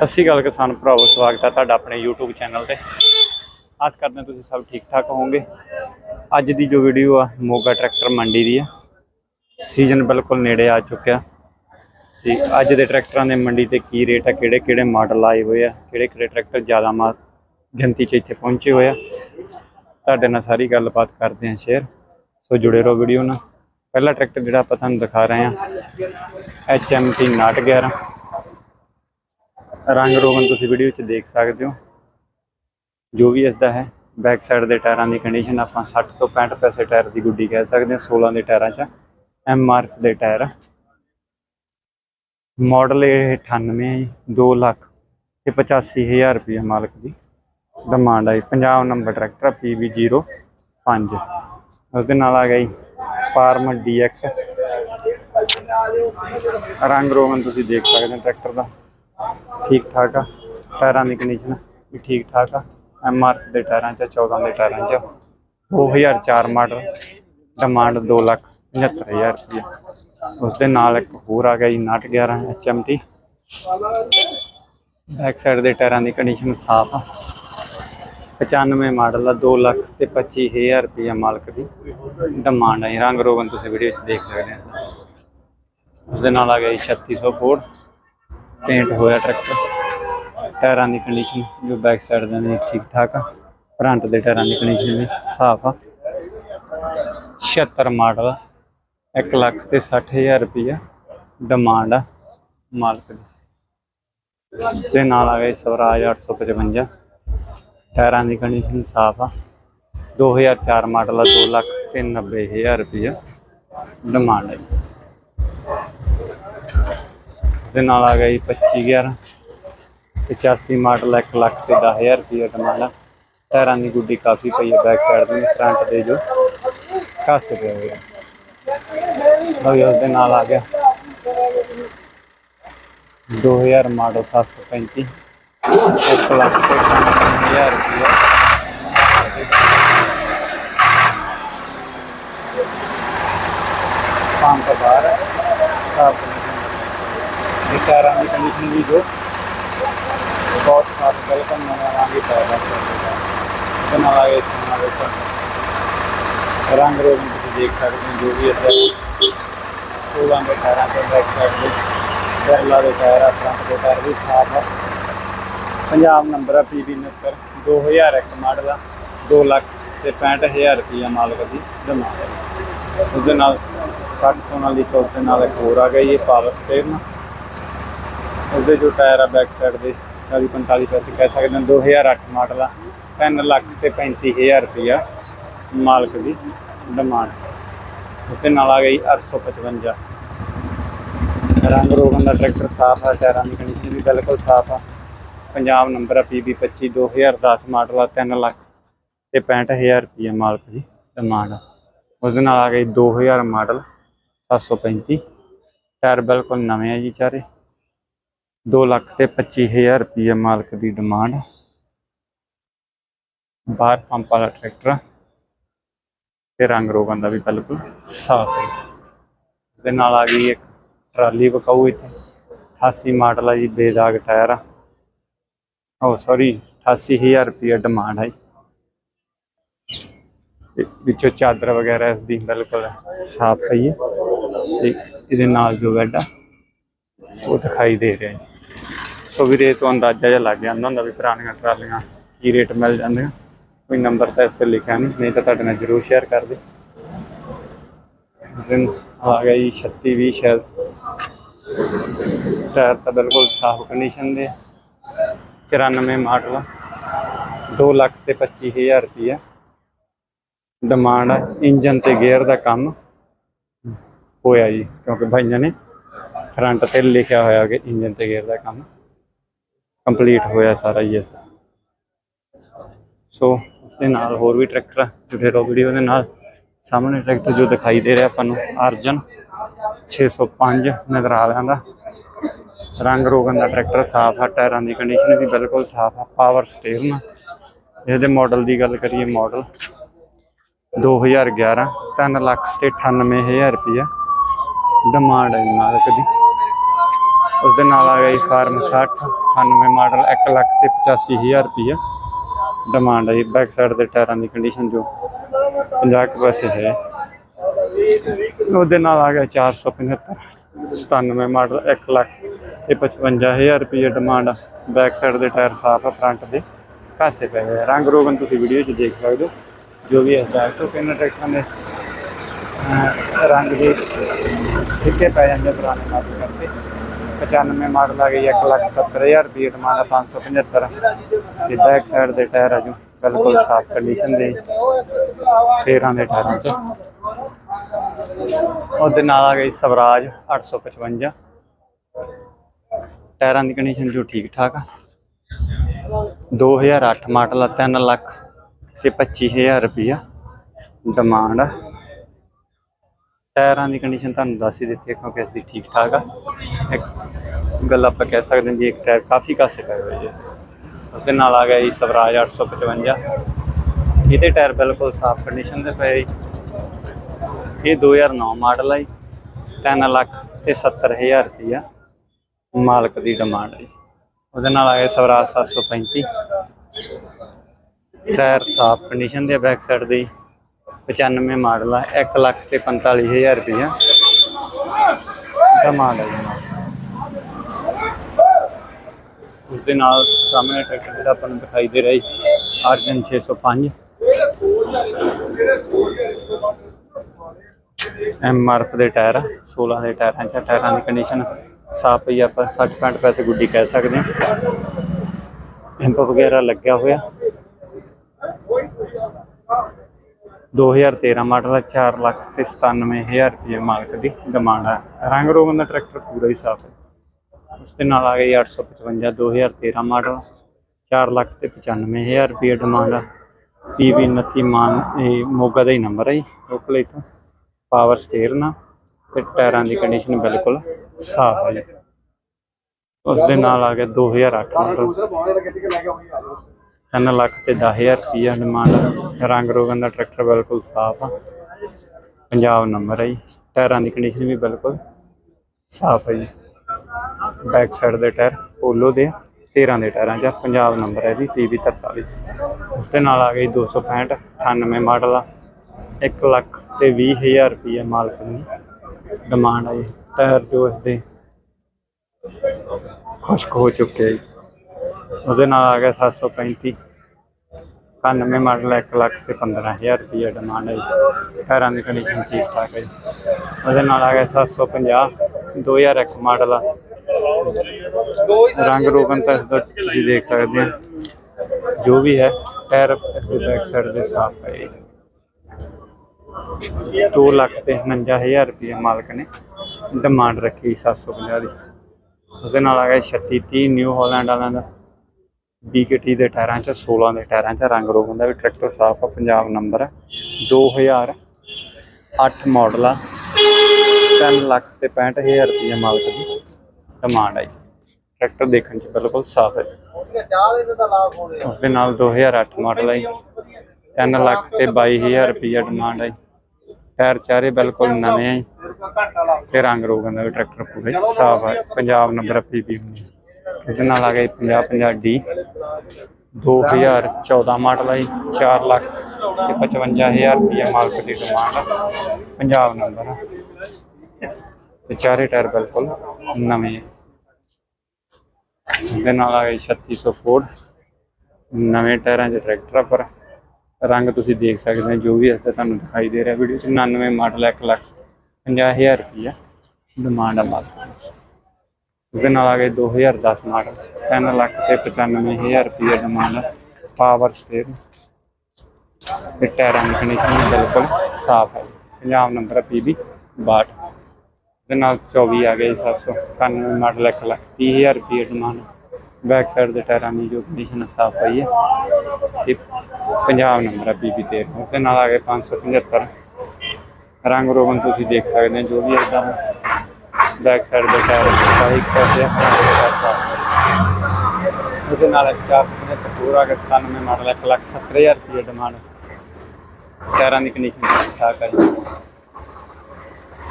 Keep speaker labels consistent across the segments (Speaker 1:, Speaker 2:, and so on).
Speaker 1: ਸਤਿ ਸ਼੍ਰੀ ਅਕਾਲ ਕਿਸਾਨ ਭਰਾਵੋ, ਸਵਾਗਤ ਹੈ ਤੁਹਾਡਾ ਆਪਣੇ YouTube ਚੈਨਲ ਤੇ। ਆਸ ਕਰਦੇ ਹਾਂ ਤੁਸੀਂ ਸਭ ਠੀਕ ਠਾਕ ਹੋਵੋਗੇ। ਅੱਜ ਦੀ ਜੋ ਵੀਡੀਓ ਆ, ਮੋਗਾ ਟਰੈਕਟਰ ਮੰਡੀ ਦੀ ਆ। ਸੀਜ਼ਨ ਬਿਲਕੁਲ ਨੇੜੇ ਆ ਚੁੱਕਿਆ। ਤੇ ਅੱਜ ਦੇ ਟਰੈਕਟਰਾਂ ਦੇ ਮੰਡੀ ਤੇ ਕੀ ਰੇਟ ਆ ਕਿਹੜੇ ਕਿਹੜੇ ਮਾਡਲ ਆਏ ਹੋਏ ਆ ਕਿਹੜੇ ਕਿਹੜੇ ਟਰੈਕਟਰ ਜ਼ਿਆਦਾ ਮਾ ਗਿਣਤੀ 'ਚ ਇੱਥੇ ਪਹੁੰਚੇ ਹੋਏ ਆ। ਤੁਹਾਡੇ ਨਾਲ ਸਾਰੀ ਗੱਲਬਾਤ ਕਰਦੇ ਹਾਂ ਸ਼ੇਅਰ ਸੋ ਜੁੜੇ ਰਹੋ ਵੀਡੀਓ ਨਾਲ। ਪਹਿਲਾ ਟਰੈਕਟਰ ਜਿਹੜਾ ਆਪਾਂ ਤੁਹਾਨੂੰ ਦਿਖਾ ਰਹੇ ਹਾਂ HMT 911 ਰੰਗ ਰੋਗਨ ਤੁਸੀਂ ਵੀਡੀਓ 'ਚ ਦੇਖ ਸਕਦੇ ਹੋ। ਜੋ ਵੀ ਇਸਦਾ ਹੈ ਬੈਕ ਸਾਈਡ ਦੇ ਟਾਇਰਾਂ ਦੀ ਕੰਡੀਸ਼ਨ ਆਪਾਂ 60 ਤੋਂ 65 ਪੈਸੇ ਟਾਇਰ ਦੀ ਗੁੱਡੀ ਕਹਿ ਸਕਦੇ ਹਾਂ 16 ਦੇ ਟਾਇਰਾਂ 'ਚ ਐਮਆਰਐਫ ਦੇ ਟਾਇਰ। ਮਾਡਲ ਇਹ 98 ਹੈ ਜੀ 2 ਲੱਖ ਤੇ 85000 ਰੁਪਏ ਮਾਲਕ ਦੀ ਡਿਮਾਂਡ ਆਈ ਪੰਜਾਬ ਨੰਬਰ ਟਰੈਕਟਰ PB05 ਉਹਦੇ ਨਾਲ ਆ ਗਈ ਫਾਰਮ DX ਰੰਗ ਰੋਗਨ ਤੁਸੀਂ ਦੇਖ ਸਕਦੇ ਹੋ ਟਰੈਕਟਰ ਦਾ। ਠੀਕ ਠਾਕ ਆ? ਟਾਇਰਾਂ ਦੀ ਕੰਡੀਸ਼ਨ ਵੀ ਠੀਕ ਠਾਕ ਆ? ਐਮਆਰ ਦੇ ਟਾਇਰਾਂ 'ਚ 14 ਦੇ ਟਾਇਰਾਂ 'ਚ। 2004 ਮਾਡਲ ਡਿਮਾਂਡ 2 ਲੱਖ 75000 ਰੁਪਏ ਉਸ ਦੇ ਨਾਲ ਇੱਕ ਹੋਰ ਆ ਗਿਆ ਜੀ 911 HMT ਬੈਕ ਸਾਈਡ ਦੇ ਟਾਇਰਾਂ ਦੀ ਕੰਡੀਸ਼ਨ ਸਾਫ਼ ਆ। 95 ਮਾਡਲ ਆ 2 ਲੱਖ ਤੇ 25000 ਰੁਪਏ ਮਾਲਕ ਦੀ ਡਿਮਾਂਡ ਹੈ ਰੰਗ ਰੋਗਨ ਤੁਸੀਂ ਵੀਡੀਓ 'ਚ ਦੇਖ ਸਕਦੇ ਹੋ ਉਸ ਦੇ ਨਾਲ ਆ ਗਿਆ ਜੀ 3600 ਫੋਰਡ ਪੇਂਟ ਹੋਇਆ ਟਰੈਕਟਰ। ਟਾਇਰਾਂ ਦੀ ਕੰਡੀਸ਼ਨ ਜੋ ਬੈਕ ਸਾਈਡ ਦੇ ਨੇ ਠੀਕ ਠਾਕ ਆ। ਫਰੰਟ ਦੇ ਟਾਇਰਾਂ ਦੀ ਕੰਡੀਸ਼ਨ ਵੀ ਸਾਫ਼ ਆ। 76 ਮਾਡਲ 1 ਲੱਖ ਤੇ 60000 ਰੁਪਇਆ ਡਿਮਾਂਡ ਆ ਮਾਲਕ ਦੀ। ਤੇ ਨਾਲ ਆ ਗਏ ਸਵਰਾਜ 855 ਟਾਇਰਾਂ ਦੀ ਕੰਡੀਸ਼ਨ ਸਾਫ਼ ਆ। 2004 ਮਾਡਲ ਆ 2 ਲੱਖ ਤੇ 90000 ਰੁਪਇਆ ਡਿਮਾਂਡ ਆ ਜੀ। ਦੇ ਨਾਲ ਆ ਗਈ 25 11 85 ਮਾਡਲ 1 ਲੱਖ ਤੇ 10000 ਰੁਪਏ ਡਿਮਾਂਡ ਆ ਟਾਇਰਾਂ ਦੀ ਗੁੱਡੀ ਕਾਫੀ ਪਈ ਹੈ ਬੈਕ ਸਾਈਡ ਦੀ ਫਰੰਟ ਦੇ ਜੋ ਕੱਸ ਪਏ ਹੋਏ ਆ ਲਓ ਉਸ ਦੇ ਨਾਲ ਆ ਗਿਆ 2000 ਮਾਡਲ 735 1 ਲੱਖ ਤੇ 90000 ਰੁਪਏ ਪੰਜ ਤੋਂ ਬਾਹਰ ਹੈ ਸਾਫ਼ ਵਿਚਾਰਾਂ ਦੀ ਕੰਡੀਸ਼ਨ ਵੀ ਜੋ ਬਹੁਤ ਸਾਫ਼ ਬਿਲਕੁਲ ਨਵਾਂ ਰੰਗ ਹੀ ਨਾਲ ਆਏ ਸੋਨਾ ਵਿੱਚ ਰੰਗ ਰੋਗ ਤੁਸੀਂ ਦੇਖ ਸਕਦੇ ਹੋ, ਜੋ ਵੀ ਇੱਥੇ ਸੋਲਾਂ ਦੇ ਟਾਇਰਾਂ ਤੇ ਬੈਕ ਸਾਈਡ ਦੇ ਬਰਲਾ ਦੇ ਟਾਇਰ ਆ ਫਰੰਟ ਦੇ ਟਾਇਰ ਵੀ ਸਾਫ਼ ਆ। ਪੰਜਾਬ ਨੰਬਰ ਆ ਪੀਬੀ 69 2001 ਮਾਡਲ ਆ 2 ਲੱਖ ਤੇ 65000 ਰੁਪਈਆ ਮਾਲਕ ਦੀ ਡਿਮਾਂਡ ਹੈ ਉਸ ਦੇ ਨਾਲ 60 ਸੋਨਾ ਦੀ ਚੌਕ ਦੇ ਨਾਲ ਇੱਕ ਹੋਰ ਆ ਗਈ, ਇਹ ਪਾਵਰ ਸਟੇਰਨ ਉਸਦੇ ਜੋ ਟਾਇਰ ਆ ਬੈਕ ਸਾਈਡ ਦੇ 40 45 ਪੈਸੇ ਕਹਿ ਸਕਦੇ ਹਾਂ 2008 ਮਾਡਲ ਆ 3 ਲੱਖ ਤੇ 35000 ਰੁਪਇਆ ਮਾਲਕ ਦੀ ਡਿਮਾਂਡ ਉਸਦੇ ਨਾਲ ਆ ਗਈ 855 ਰੰਗ ਰੋਗਨ ਦਾ ਟਰੈਕਟਰ ਸਾਫ਼ ਆ, ਟਾਇਰਾਂ ਦੀ ਕੰਡੀਸ਼ਨ ਵੀ ਬਿਲਕੁਲ ਸਾਫ਼ ਆ। ਪੰਜਾਬ ਨੰਬਰ ਆ PB 25 2010 ਮਾਡਲ ਆ 3 ਲੱਖ ਤੇ 65000 ਰੁਪਇਆ ਮਾਲਕ ਦੀ ਡਿਮਾਂਡ ਆ। ਉਸਦੇ ਨਾਲ ਆ ਗਈ 2000 ਮਾਡਲ 735 ਟਾਇਰ ਬਿਲਕੁਲ ਨਵੇਂ ਆ ਜੀ ਚਾਰੇ। 2 ਲੱਖ ਤੇ 25000 ਰੁਪਏ ਮਾਲਕ ਦੀ ਡਿਮਾਂਡ। ਬਾਹਰ ਪੰਪ ਵਾਲਾ ਟਰੈਕਟਰ ਆ। ਤੇ ਰੰਗ ਰੋਗਨ ਦਾ ਵੀ ਬਿਲਕੁਲ ਸਾਫ਼ ਹੈ। ਦੇ ਨਾਲ ਆ ਗਈ ਇੱਕ ਟਰਾਲੀ ਵਕਾਊ ਇੱਥੇ। 88 ਮਾਡਲ ਆ ਜੀ, ਬੇਦਾਗ ਟਾਇਰ ਆ। ਓ ਸੌਰੀ 88000 ਰੁਪਏ ਡਿਮਾਂਡ ਹੈ ਜੀ। ਵਿੱਚੋਂ ਚਾਦਰ ਵਗੈਰਾ ਇਸ ਦੀ ਬਿਲਕੁਲ ਸਾਫ਼ ਪਈ ਹੈ। ਤੇ ਇਹਦੇ ਨਾਲ ਜੋ ਬੈੱਡ ਆ, ਉਹ ਦਿਖਾਈ ਦੇ ਰਿਹਾ ਹੈ ਸੋ ਵੀ ਰੇਟ ਤੋਂ ਅੰਦਾਜ਼ਾ ਜਿਹਾ ਲੱਗ ਜਾਂਦਾ ਹੁੰਦਾ ਵੀ ਪੁਰਾਣੀਆਂ ਟਰਾਲੀਆਂ ਕੀ ਰੇਟ ਮਿਲ ਜਾਂਦੀਆਂ। ਕੋਈ ਨੰਬਰ ਤਾਂ ਇਸ ਤੇ ਲਿਖਿਆ ਨਹੀਂ ਨਹੀਂ ਤਾਂ ਤੁਹਾਡੇ ਨਾਲ ਜ਼ਰੂਰ ਸ਼ੇਅਰ ਕਰ ਦੇ। ਦਿਨ ਆ ਗਿਆ ਜੀ 36 20 ਸ਼ਾਇਦ। ਟਾਇਰ ਤਾਂ ਬਿਲਕੁਲ ਸਾਫ਼ ਕੰਡੀਸ਼ਨ ਦੇ 94 ਮਾਡਲ ਆ। 2 ਲੱਖ ਤੇ 25000 ਰੁਪਇਆ ਡਿਮਾਂਡ ਆ, ਇੰਜਨ ਤੇ ਗੇਅਰ ਦਾ ਕੰਮ ਹੋਇਆ ਜੀ, ਕਿਉਂਕਿ ਭਾਈਆਂ ਨੇ ਫਰੰਟ ਤੇ ਲਿਖਿਆ ਹੋਇਆ ਕਿ ਇੰਜਨ ਤੇ ਗੇਅਰ ਦਾ ਕੰਮ। ਕੰਪਲੀਟ ਹੋਇਆ ਸਾਰਾ ਹੀ ਇਸ ਸੋ ਉਸ ਦੇ ਨਾਲ ਹੋਰ ਵੀ ਟਰੈਕਟਰ ਆ, ਜੁੜੇ ਰਹੋ ਵੀਡੀਓ ਦੇ ਨਾਲ ਸਾਹਮਣੇ ਟਰੈਕਟਰ ਜੋ ਦਿਖਾਈ ਦੇ ਰਿਹਾ ਆਪਾਂ ਨੂੰ ਅਰਜਨ 605 ਨਜ਼ਰ ਆ ਰਿਹਾ ਦਾ। ਰੰਗ ਰੋਗਨ ਦਾ ਟਰੈਕਟਰ ਸਾਫ਼ ਆ ਟਾਇਰਾਂ ਦੀ ਕੰਡੀਸ਼ਨ ਵੀ ਬਿਲਕੁਲ ਸਾਫ਼ ਆ ਪਾਵਰ ਸਟੀਅਰਿੰਗ ਇਹਦੇ ਮਾਡਲ ਦੀ ਗੱਲ ਕਰੀਏ ਮਾਡਲ 2011 3 ਲੱਖ ਤੇ 98000 ਰੁਪਇਆ ਡਿਮਾਂਡ ਹੈ ਜੀ ਮਾਲਕ ਦੀ। ਉਸ ਦੇ ਨਾਲ ਆ ਗਿਆ ਜੀ ਫਾਰਮ 60 98 ਮਾਡਲ 1 ਲੱਖ ਤੇ 85000 ਰੁਪਇਆ ਡਿਮਾਂਡ ਹੈ ਜੀ ਬੈਕ ਸਾਈਡ ਦੇ ਟਾਇਰਾਂ ਦੀ ਕੰਡੀਸ਼ਨ ਜੋ 50 ਕੁ ਪੈਸੇ ਹੈ। ਉਹਦੇ ਨਾਲ ਆ ਗਿਆ 475 97 ਮਾਡਲ 1 ਲੱਖ ਤੇ 55000 ਰੁਪਏ ਡਿਮਾਂਡ ਬੈਕ ਸਾਈਡ ਦੇ ਟਾਇਰ ਸਾਫ਼ ਆ ਫਰੰਟ ਦੇ। ਕਾਸੇ ਪਏ ਹੋਏ ਰੰਗ ਰੋਗਨ ਤੁਸੀਂ ਵੀਡੀਓ 'ਚ ਦੇਖ ਸਕਦੇ ਹੋ। ਜੋ ਵੀ ਹੈ ਬੈਕ ਤੋਂ ਕਿੰਨਾ ਟਰੈਕਟਰਾਂ ਦੇ ਰੰਗ ਦੇ ਫਿੱਕੇ ਪੈ ਜਾਂਦੇ ਪੁਰਾਣੇ ਮਾਡਲ ਕਰਕੇ। 95 ਮਾਡਲ ਆ ਗਈ 1 ਲੱਖ 70000 ਰੁਪਏ ਡਿਮਾਂਡ ਆ 575 ਤੇ ਬੈਕ ਸਾਈਡ ਦੇ ਟਾਇਰ ਆ ਜੋ, ਬਿਲਕੁਲ ਸਾਫ਼ ਕੰਡੀਸ਼ਨ ਦੇ 13 ਦੇ ਟਾਇਰਾਂ 'ਚ ਉਹਦੇ ਨਾਲ ਆ ਗਈ ਸਵਰਾਜ 855 ਟਾਇਰਾਂ ਦੀ ਕੰਡੀਸ਼ਨ ਜੋ ਠੀਕ ਠਾਕ ਆ 2008 ਮਾਡਲ ਆ 3 ਲੱਖ ਤੇ 25000 ਰੁਪਇਆ ਡਿਮਾਂਡ ਆ। ਟਾਇਰਾਂ ਦੀ ਕੰਡੀਸ਼ਨ ਤੁਹਾਨੂੰ ਦੱਸ ਹੀ ਦਿੱਤੀ ਹੈ, ਕਿਉਂਕਿ ਇਸ ਦੀ ਠੀਕ ਠਾਕ ਆ ਇੱਕ ਗੱਲ ਆਪਾਂ ਕਹਿ ਸਕਦੇ ਹਾਂ ਵੀ ਇੱਕ ਟਾਇਰ ਕਾਫੀ ਕਾਸੇ ਪਏ ਹੋਏ ਹੈ ਉਸ ਦੇ ਨਾਲ ਆ ਗਿਆ ਜੀ ਸਵਰਾਜ 855 ਇਹਦੇ ਟਾਇਰ ਬਿਲਕੁਲ ਸਾਫ਼ ਕੰਡੀਸ਼ਨ ਦੇ ਪਏ ਜੀ ਇਹ 2009 ਮਾਡਲ ਆ ਜੀ। ਤਿੰਨ ਲੱਖ ਤੇ 70000 ਰੁਪਇਆ ਮਾਲਕ ਦੀ ਡਿਮਾਂਡ ਹੈ ਜੀ। ਉਹਦੇ ਨਾਲ ਆ ਗਿਆ ਸਵਰਾਜ 735 ਟਾਇਰ ਸਾਫ਼ ਕੰਡੀਸ਼ਨ ਦੇ ਬੈਕ ਸਾਈਡ ਦੇ ਜੀ। 95 ਮਾਡਲ ਆ 1 ਲੱਖ ਤੇ 45000 ਰੁਪਇਆ ਡਿਮਾਂਡ ਹੈ ਨਾਲ। ਉਸ ਦੇ ਨਾਲ ਸਾਹਮਣੇ ਟਰੈਕਟਰ ਜਿਹੜਾ ਆਪਾਂ ਨੂੰ ਦਿਖਾਈ ਦੇ ਰਿਹਾ ਜੀ ਅਰਜਨ 605 ਐਮਆਰਐਫ ਦੇ ਟਾਇਰ ਆ, 16 ਦੇ ਟਾਇਰਾਂ ਚ ਟਾਇਰਾਂ ਦੀ ਕੰਡੀਸ਼ਨ ਸਾਫ਼ ਪਈ ਆਪਾਂ 60 65 ਪੈਸੇ ਗੁੱਡੀ ਕਹਿ ਸਕਦੇ ਹਾਂ ਇੰਪ ਵਗੈਰਾ ਲੱਗਿਆ ਹੋਇਆ। 2013 ਮਾਡਲ ਆ 4 ਲੱਖ ਤੇ 97000 ਰੁਪਏ ਮਾਲਕ ਦੀ ਡਿਮਾਂਡ ਹੈ ਰੰਗ ਰੋਗਨ ਦਾ ਟਰੈਕਟਰ ਪੂਰਾ ਹੀ ਸਾਫ਼ ਹੈ। ਉਸ ਦੇ ਨਾਲ ਆ ਗਈ 855 2013 ਮਾਡਲ। 4 ਲੱਖ ਤੇ 95000 ਰੁਪਏ ਡਿਮਾਂਡ ਆ। ਪੀਵੀ 29 ਮਾਨ, ਇਹ ਮੋਗਾ ਦਾ ਹੀ ਨੰਬਰ ਹੈ ਜੀ ਲੋਕਲ ਇਥੋਂ। ਪਾਵਰ ਸਟੇਅਰ ਸਟੀਅਰਿੰਗ ਤੇ ਟਾਇਰਾਂ ਦੀ ਕੰਡੀਸ਼ਨ ਬਿਲਕੁਲ ਸਾਫ਼ ਹੈ ਜੀ। ਉਸ ਦੇ ਨਾਲ ਆ ਗਿਆ 2008 ਮਾਡਲ। 3 ਲੱਖ ਤੇ 10000 ਰੁਪਈਆ ਡਿਮਾਂਡ ਰੰਗ ਰੋਗਨ ਦਾ ਟਰੈਕਟਰ ਬਿਲਕੁਲ ਸਾਫ਼ ਆ। ਪੰਜਾਬ ਨੰਬਰ ਹੈ ਜੀ। ਟਾਇਰਾਂ ਦੀ ਕੰਡੀਸ਼ਨ ਵੀ ਬਿਲਕੁਲ ਸਾਫ਼ ਹੈ ਜੀ। ਬੈਕ ਸਾਈਡ ਦੇ ਟਾਇਰ ਪੋਲੋ ਦੇ ਆ, 13 ਦੇ ਟਾਇਰਾਂ 'ਚ ਪੰਜਾਬ ਨੰਬਰ ਹੈ ਜੀ ਪੀਬੀ 43 ਉਸ ਦੇ ਨਾਲ ਆ ਗਈ 265 98 ਮਾਡਲ ਆ। 1 ਲੱਖ ਤੇ 20000 ਰੁਪਈਆ ਮਾਲਕ ਦੀ ਡਿਮਾਂਡ ਹੈ ਜੀ। ਟਾਇਰ ਜੋ ਇਸਦੇ ਖੁਸ਼ਕ ਹੋ ਚੁੱਕੇ ਆ ਜੀ। ਉਹਦੇ ਨਾਲ ਆ ਗਿਆ 735 91 ਮਾਡਲ 1 ਲੱਖ ਤੇ 15000 ਰੁਪਏ ਡਿਮਾਂਡ ਹੈ ਜੀ। ਟਾਇਰਾਂ ਦੀ ਕੰਡੀਸ਼ਨ ਠੀਕ ਠਾਕ ਹੈ ਜੀ। ਉਹਦੇ ਨਾਲ ਆ ਗਿਆ 750 2001 ਮਾਡਲ ਆ। ਰੰਗ ਰੋਗਨ ਤਾਂ ਇਸਦਾ ਤੁਸੀਂ ਦੇਖ ਸਕਦੇ ਹੋ ਜੋ ਵੀ ਹੈ, ਟਾਇਰ ਇਸਦੇ ਬੈਕ ਸਾਈਡ ਦੇ ਸਾਫ਼ ਹੈ ਜੀ। 2 ਲੱਖ ਤੇ 59000 ਰੁਪਏ ਮਾਲਕ ਨੇ ਡਿਮਾਂਡ ਰੱਖੀ 750 ਦੀ। ਉਹਦੇ ਨਾਲ ਆ ਗਿਆ 36 30 ਨਿਊ ਹਾਲੈਂਡ ਵਾਲਿਆਂ ਦਾ। BKT ਦੇ ਟਾਇਰਾਂ 'ਚ 16 ਦੇ ਟਾਇਰਾਂ 'ਚ ਰੰਗ ਰੋਗਨ ਦਾ ਵੀ ਟਰੈਕਟਰ ਸਾਫ਼ ਆ, ਪੰਜਾਬ ਨੰਬਰ ਹੈ 2008 ਮਾਡਲ ਆ। 3 ਲੱਖ ਤੇ 65000 ਰੁਪਏ ਮਾਲਕ ਦੀ ਡਿਮਾਂਡ ਆਈ ਟਰੈਕਟਰ ਦੇਖਣ 'ਚ ਬਿਲਕੁਲ ਸਾਫ਼ ਹੈ ਉਸ ਦੇ ਨਾਲ 2008 ਮਾਡਲ ਆਈ ਜੀ। 3 ਲੱਖ ਤੇ 22000 ਰੁਪਏ ਡਿਮਾਂਡ ਆਈ ਟਾਇਰ ਚਾਰੇ ਬਿਲਕੁਲ ਨਵੇਂ ਆਈ ਜੀ। ਤੇ ਰੰਗ ਰੋਗਨ ਦਾ ਵੀ ਟਰੈਕਟਰ ਪੂਰੇ ਸਾਫ਼ ਹੈ ਪੰਜਾਬ ਨੰਬਰ ਪੀਪੀ ਇਹਦੇ ਨਾਲ ਆ ਗਿਆ 50 50 ਡੀ 2014 ਮਾਡਲ ਹੈ ਜੀ। 4 ਲੱਖ ਤੇ 55000 ਰੁਪਏ ਮਾਲਕ ਦੀ ਡਿਮਾਂਡ ਆ। ਪੰਜਾਬ ਨੰਬਰ ਆ। ਤੇ ਚਾਰੇ ਟਾਇਰ ਬਿਲਕੁਲ ਨਵੇਂ ਹੈ ਇਹਦੇ ਨਾਲ ਆ ਗਿਆ 3600 ਫੋਰਡ ਨਵੇਂ ਟਾਇਰਾਂ 'ਚ ਟਰੈਕਟਰ ਪਰ ਰੰਗ ਤੁਸੀਂ ਦੇਖ ਸਕਦੇ ਹੋ, ਜੋ ਵੀ ਇਸ ਤੁਹਾਨੂੰ ਦਿਖਾਈ ਦੇ ਰਿਹਾ ਵੀਡੀਓ 'ਚ 99 ਮਾਡਲ 1 ਲੱਖ 50000 ਰੁਪਇਆ ਡਿਮਾਂਡ ਆ ਮਾਲਕ ਉਹਦੇ ਨਾਲ ਆ ਗਏ 2010 ਮਾਡਲ 3 ਲੱਖ ਤੇ 95000 ਰੁਪਏ ਡਿਮਾਂਡ ਪਾਵਰ ਸਟੇਅਰ ਤੇ ਟਾਇਰਾਂ ਦੀ ਕੰਡੀਸ਼ਨ ਬਿਲਕੁਲ ਸਾਫ਼ ਹੈ। ਪੰਜਾਬ ਨੰਬਰ ਹੈ ਪੀਬੀ 62 ਦੇ ਨਾਲ 24 ਆ ਗਏ 791 ਮਾਡਲ 1 ਲੱਖ 30000 ਰੁਪਏ ਡਿਮਾਂਡ ਬੈਕ ਸਾਈਡ ਦੇ ਟਾਇਰਾਂ ਦੀ ਜੋ ਕੰਡੀਸ਼ਨ ਸਾਫ਼ ਪਈ ਹੈ। ਤੇ ਪੰਜਾਬ ਨੰਬਰ ਹੈ ਪੀਬੀ 13 ਉਹਦੇ ਨਾਲ ਆ ਗਏ 575 ਰੰਗ ਰੋਗਨ ਤੁਸੀਂ ਦੇਖ ਸਕਦੇ ਹੋ, ਜੋ ਵੀ ਇਦਾਂ ਬੈਕ ਸਾਈਡ ਦੇ ਟਾਇਰ ਸਾਈਕ ਕਰਦੇ ਆ। ਉਹਦੇ ਨਾਲ 475 ਪੂਰਾ ਅਗਰ 97 ਮਾਡਲ 1 ਲੱਖ 70000 ਰੁਪਏ ਡਿਮਾਂਡ ਟਾਇਰਾਂ ਦੀ ਕੰਡੀਸ਼ਨ ਠੀਕ ਠਾਕ ਹੈ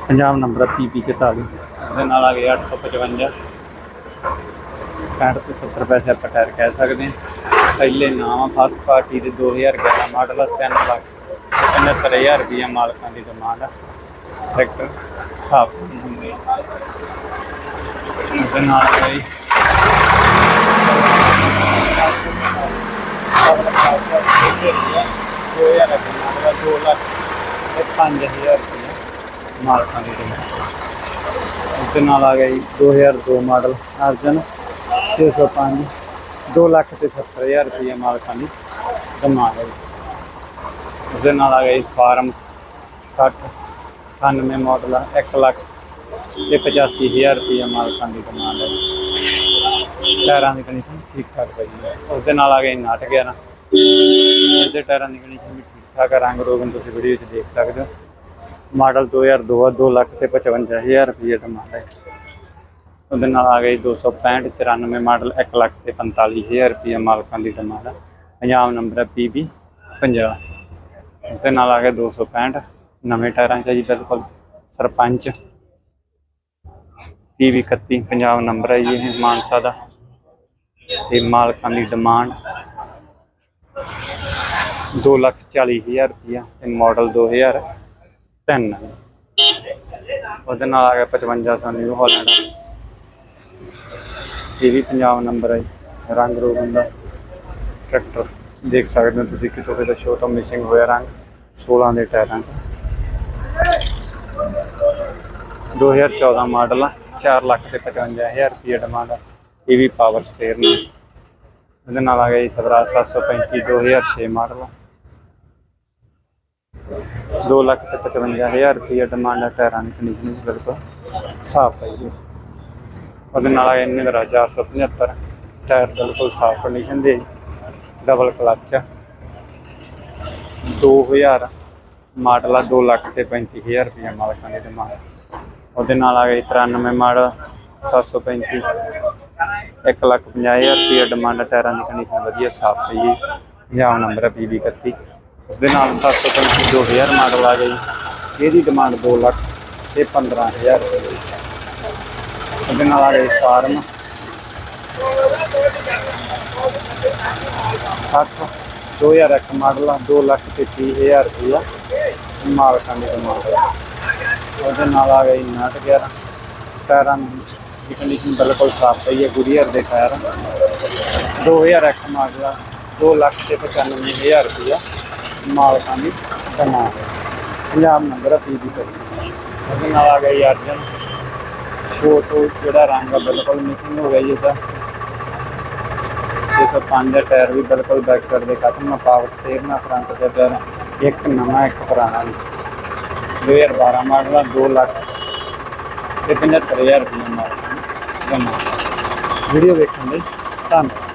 Speaker 1: ਪੰਜਾਬ ਨੰਬਰ ਪੀਪੀ 44 ਉਹਦੇ ਨਾਲ ਆ ਗਿਆ 855 65 ਤੋਂ 70 ਪੈਸੇ ਆਪਾਂ ਟਾਇਰ ਕਹਿ ਸਕਦੇ ਹਾਂ। ਪਹਿਲੇ ਨਾਮ ਫਸਟ ਪਾਰਟੀ ਦੇ 2011 ਮਾਡਲ 3 ਲੱਖ 75000 ਰੁਪਏ ਮਾਲਕਾਂ ਦੀ ਡਿਮਾਂਡ ਆ। ਟਰੈਕਟਰ ਸਾਫ਼ ਹੁੰਦੇ ਉਹਦੇ ਨਾਲ ਕੋਈ ਦੋ ਹਜ਼ਾਰ ਰੁਪਏ ਦੋ ਲੱਖ ਤੇ ਪੰਜ ਹਜ਼ਾਰ ਰੁਪਏ ਮਾਲਕਾਂ ਦੀ ਡਿਮਾਂਡ ਉਹਦੇ ਨਾਲ ਆ ਗਿਆ ਜੀ 2002 ਮਾਡਲ ਅਰਜਨ 605 2 ਲੱਖ ਤੇ 70000 ਰੁਪਏ ਮਾਲਕਾਂ ਦੀ ਡਿਮਾਂਡ ਹੈ ਜੀ। ਉਹਦੇ ਨਾਲ ਆ ਗਿਆ ਜੀ ਫਾਰਮ 60 98 ਮਾਡਲ ਆ 1 ਲੱਖ ਤੇ 85000 ਰੁਪਏ ਮਾਲਕਾਂ ਦੀ ਡਿਮਾਂਡ ਹੈ ਟਾਇਰਾਂ ਦੀ ਕੰਡੀਸ਼ਨ ਠੀਕ ਠਾਕ ਪਈ ਹੈ ਉਸ ਦੇ ਨਾਲ ਆ ਗਿਆ ਜੀ 911 ਦੇ ਟਾਇਰਾਂ ਦੀ ਕੰਡੀਸ਼ਨ ਵੀ ਠੀਕ ਠਾਕ ਹੈ ਰੰਗ ਰੋਗਨ ਤੁਸੀਂ ਵੀਡੀਓ 'ਚ ਦੇਖ ਸਕਦੇ ਹੋ। ਮਾਡਲ 2002 ਆ 2 ਲੱਖ ਤੇ 55000 ਰੁਪਏ ਡਿਮਾਂਡ ਹੈ ਉਹਦੇ ਨਾਲ ਆ ਗਈ 265 94 ਮਾਡਲ 1 ਲੱਖ ਤੇ 45000 ਰੁਪਏ ਮਾਲਕਾਂ ਦੀ ਡਿਮਾਂਡ ਹੈ ਪੰਜਾਬ ਨੰਬਰ ਹੈ PB 50 ਉਹਦੇ ਨਾਲ ਆ ਗਿਆ 265 ਨਵੇਂ ਟਾਇਰਾਂ 'ਚ ਹੈ ਜੀ, ਬਿਲਕੁਲ ਸਰਪੰਚ। PB 31 ਪੰਜਾਬ ਨੰਬਰ ਹੈ ਜੀ ਇਹ ਮਾਨਸਾ ਦਾ। ਤੇ ਮਾਲਕਾਂ ਦੀ ਡਿਮਾਂਡ ਦੋ ਲੱਖ ਚਾਲੀ ਹਜ਼ਾਰ ਰੁਪਇਆ ਤੇ ਮਾਡਲ 2003 ਉਹਦੇ ਨਾਲ ਆ ਗਿਆ 5500 ਨਿਊ ਹਾਲੈਂਡ ਇਹ ਵੀ ਪੰਜਾਬ ਨੰਬਰ ਹੈ ਜੀ। ਰੰਗ ਰੂਪ ਦਾ ਟਰੈਕਟਰ ਦੇਖ ਸਕਦੇ ਹੋ ਤੁਸੀਂ ਕਿਤੋਂ ਕਿਤੋਂ ਛੋਟਾ ਮਿਸਿੰਗ ਹੋਇਆ ਰੰਗ 16 ਦੇ ਟਾਇਰਾਂ 'ਚ। 2014 ਮਾਡਲ ਆ 4 ਲੱਖ ਤੇ 55000 ਰੁਪਏ ਡਿਮਾਂਡ ਆ। ਇਹ ਵੀ ਪਾਵਰ ਸਟੇਅਰ ਨੇ। ਉਹਦੇ ਨਾਲ ਆ ਗਿਆ ਜੀ ਸਵਰਾਜ 735 2006 ਮਾਡਲ 2 ਲੱਖ ਤੇ 55000 ਰੁਪਏ ਡਿਮਾਂਡ ਆ, ਟਾਇਰਾਂ ਦੀ ਕੰਡੀਸ਼ਨ ਵੀ ਬਿਲਕੁਲ ਸਾਫ਼ ਹੈ ਜੀ। ਉਹਦੇ ਨਾਲ ਆ ਗਿਆ ਮਹਿੰਦਰਾ 475 ਟਾਇਰ ਬਿਲਕੁਲ ਸਾਫ਼ ਕੰਡੀਸ਼ਨ ਦੇ ਡਬਲ ਕਲੱਚ 2000 ਮਾਡਲ ਆ 2 ਲੱਖ ਤੇ 35000 ਰੁਪਏ ਮਾਲਕਾਂ ਦੇ ਡਿਮਾਂਡ ਉਹਦੇ ਨਾਲ ਆ ਗਈ 93 ਮਾਡਲ 735 ਇੱਕ ਲੱਖ ਪੰਜਾਹ ਹਜ਼ਾਰ ਰੁਪਏ ਡਿਮਾਂਡ ਟਾਇਰਾਂ ਦੀ ਕੰਡੀਸ਼ਨ ਵਧੀਆ, ਸਾਫ਼ ਹੈ ਜੀ। ਪੰਜਾਬ ਨੰਬਰ ਹੈ PB 31 ਉਸ ਦੇ ਨਾਲ 735 2000 ਮਾਡਲ ਆ ਗਈ ਇਹਦੀ ਡਿਮਾਂਡ 2 ਲੱਖ ਤੇ 15000 ਰੁਪਏ ਉਹਦੇ ਨਾਲ ਆ ਗਈ ਫਾਰਮ। 60 2001 ਮਾਡਲ ਆ 2 ਲੱਖ ਤੇ 30000 ਰੁਪਏ ਮਾਲਕਾਂ ਦੀ ਡਿਮਾਂਡ ਉਹਦੇ ਨਾਲ ਆ ਗਈ 911 ਟਾਇਰਾਂ ਦੀ ਕੰਡੀਸ਼ਨ ਬਿਲਕੁਲ ਸਾਫ਼ ਪਈ ਹੈ ਗੁਰੀਅਰ ਦੇ ਟਾਇਰ 2001 ਮਾਡਲ ਆ 2 ਲੱਖ ਤੇ 95000 ਰੁਪਇਆ ਮਾਲਕਾਂ ਦੀ ਡਿਮਾਂਡ ਹੈ ਪੰਜਾਬ ਨੰਬਰ ਹੈ PB ਤੇ ਉਹਦੇ ਨਾਲ ਆ ਗਈ ਅਰਜਨ। ਛੋਟੋ ਜਿਹੜਾ ਰੰਗ ਆ ਬਿਲਕੁਲ ਮਿਸਿੰਗ ਹੋ ਗਿਆ ਜੀ ਇਹਦਾ 605 ਦਾ ਟਾਇਰ ਵੀ ਬਿਲਕੁਲ ਬੈਕ ਸਾਈਡ ਦੇ ਖਤਮ ਆ ਪਾਵਰ ਸਟੇਅਰ ਨਾਲ ਫਰੰਟ ਦੇ ਟਾਇਰ ਇੱਕ ਨਵਾਂ, ਇੱਕ ਪੁਰਾਣਾ ਜੀ 2012 ਮਾਡਲ ਆ 2 ਲੱਖ ਤੇ 75000 ਰੁਪਏ ਮਾਲ ਵੀਡੀਓ ਵੇਖਣ ਲਈ ਧੰਨਵਾਦ